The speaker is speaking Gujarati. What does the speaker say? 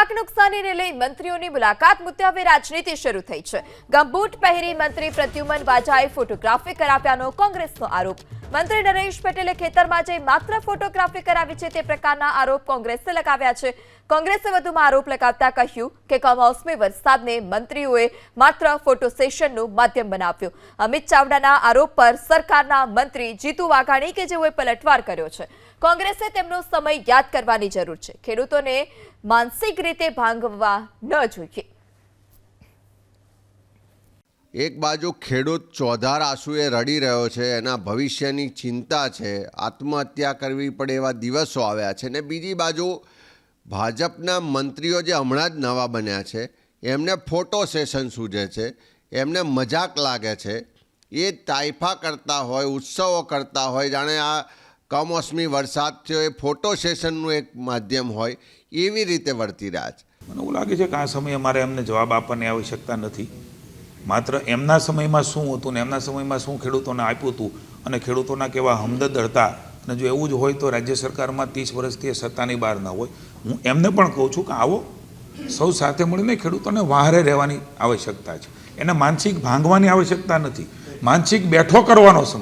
પાક નુકસાનીને લઈ મંત્રીઓની મુલાકાત મુદ્દે હવે રાજનીતિ શરૂ થઈ છે. ગમબૂટ પહેરી મંત્રી પ્રદ્યુમન વાજાએ ફોટોગ્રાફી કરાવ્યાનો કોંગ્રેસનો આરોપ. મંત્રી નરેશ પટેલે ખેતરમાં જઈ માત્ર ફોટોગ્રાફી કરાવી છે તે પ્રકારના આરોપ કોંગ્રેસે લગાવ્યા છે. કોંગ્રેસે વધુમાં આરોપ લગાવતા કહ્યું કે કમોસમી વરસાદને મંત્રીઓએ માત્ર ફોટો સેશનનું માધ્યમ બનાવ્યું. અમિત ચાવડાના આરોપ પર સરકારના મંત્રી જીતુ વાઘાણી કે જેઓએ પલટવાર કર્યો છે. કોંગ્રેસે તેમનો સમય યાદ કરવાની જરૂર છે. ખેડૂતોને માનસિક રીતે ભાંગવા ન જોઈએ. એક બાજુ ખેડૂત ચોધાર આંસુએ રડી રહ્યો છે, એના ભવિષ્યની ચિંતા છે, આત્મહત્યા કરવી પડે એવા દિવસો આવ્યા છે ને બીજી બાજુ ભાજપના મંત્રીઓ જે હમણાં જ નવા બન્યા છે, એમને ફોટો સેશન સૂજે છે, એમને મજાક લાગે છે. એ તાઇફા કરતા હોય, ઉત્સવો કરતા હોય, જાણે આ કમોસમી વરસાદ થયો, એ ફોટો સેશનનું એક માધ્યમ હોય, એવી રીતે વર્તી રહ્યા છે. મને એવું લાગે છે કે આ સમયે મારે એમને જવાબ આપવાની આવશ્યકતા નથી. માત્ર એમના સમયમાં શું હતું ને એમના સમયમાં શું ખેડૂતોને આપ્યું હતું અને ખેડૂતોના કેવા હમદર્દ હતા અને જો એવું જ હોય તો રાજ્ય સરકારમાં ત્રીસ વર્ષથી એ સત્તાની બહાર ન હોય. હું એમને પણ કહું છું કે આવો, સૌ સાથે મળીને ખેડૂતોને વાહરે રહેવાની આવશ્યકતા છે. એને માનસિક ભાંગવાની આવશ્યકતા નથી. માનસિક બેઠો કરવાનો સમય